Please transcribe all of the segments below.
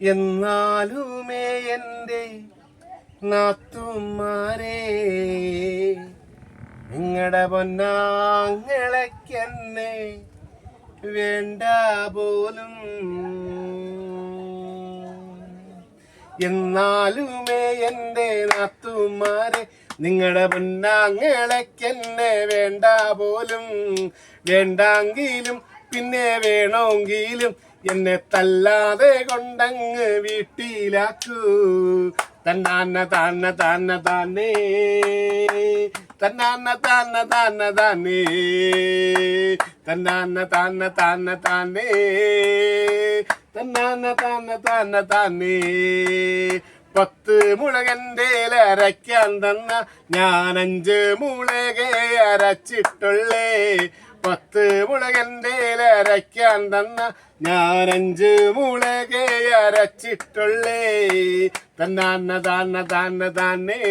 എന്നാലുമേ എന്റെ നാത്തുമാരെ നിങ്ങളുടെ പൊന്നാങ്ങളെക്കെന്നെ വേണ്ട പോലും. എന്നാലുമേ എന്റെ നാത്തുമാരെ നിങ്ങളുടെ പൊന്നാങ്ങളെക്കെന്നെ വേണ്ട പോലും. വേണ്ടെങ്കിലും പിന്നെ വേണമെങ്കിലും എന്നെ തല്ലാതെ കൊണ്ടങ്ങ് വീട്ടിലാക്കൂ. തന്നാന്ന താന്ന താന്ന താനേ തന്നാന്ന താന്ന താന്ന താനേ തന്നാന്ന താന്ന താന്ന താനേ തന്നാന്ന താന്ന താന്ന താനേ പത്ത് മുളകന്റെ അരയ്ക്കാൻ തന്ന ഞാൻ അഞ്ച് മുളകേ അരച്ചിട്ടുള്ളേ. പത്ത് മുളകന്റെ അരയ്ക്കാൻ തന്ന ഞാൻ അഞ്ച് മുളക അരച്ചിട്ടുള്ളേ. തന്നാന്ന താന്ന താന്ന താന്നേ.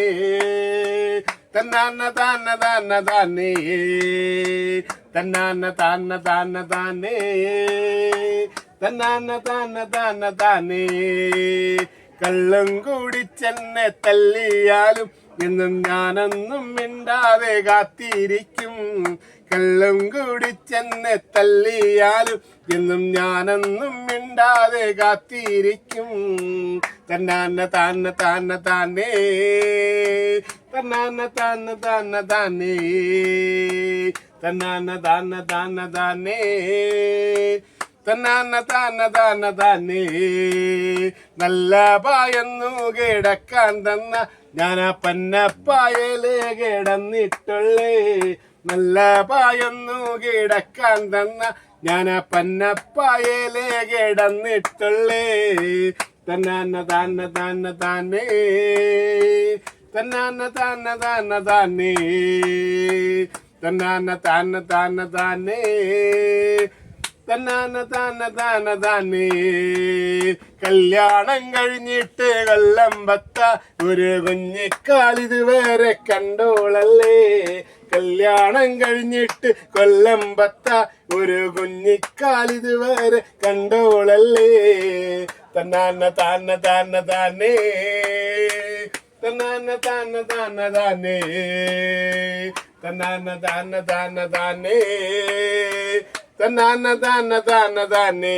തന്നാന്ന താന്ന താന്ന താന്നേ. തന്നാന്ന താന്ന താന്ന താന്നേ. തന്നാന്ന താന്ന താന്ന താന്നേ. കള്ളം കുടിച്ചെന്നെ തല്ലിയാലും എന്നും ഞാനൊന്നും മിണ്ടാതെ കാത്തിരിക്കും. കള്ളം കുടിച്ചെന്നെ തല്ലിയാലും എന്നും ഞാനെന്നും മിണ്ടാതെ കാത്തിരിക്കും. തന്നാന്ന താന്ന താന്ന താന്നേ തന്നാന്ന താന്ന താന്ന താന്നേ തന്നാന്ന താന്ന താന്ന താന്നേ തന്നാന്ന താന്ന താന്ന താന്നേ. നല്ല പായെന്നു കിടക്കാൻ തന്ന ആ പന്നപ്പായൽ കിടന്നിട്ടുള്ളേ നല്ല പായൊന്നു കിടക്കാൻ തന്ന ഞാൻ ആ പന്നപ്പായൽ കിടന്നിട്ടുള്ളേ. തന്നാന്ന താന്ന താന്ന താനേ തന്നാന്ന താന്ന താന്ന താനേ തന്നാന്ന താന്ന താന്ന താനേ തന്നാന താന താന താനേ കല്യാണം കഴിഞ്ഞിട്ട് കൊല്ലം പത്ത ഒരു കുഞ്ഞിക്കാളിത് വേറെ കണ്ടോളല്ലേ. കല്യാണം കഴിഞ്ഞിട്ട് കൊല്ലം പത്ത ഒരു കുഞ്ഞിക്കാളിത് വേറെ കണ്ടോളല്ലേ. തന്നാന താന താന താനേ തന്നാന താന താന താനേ തന്നാന താന താന താനേ തന്നാന താന താന താനേ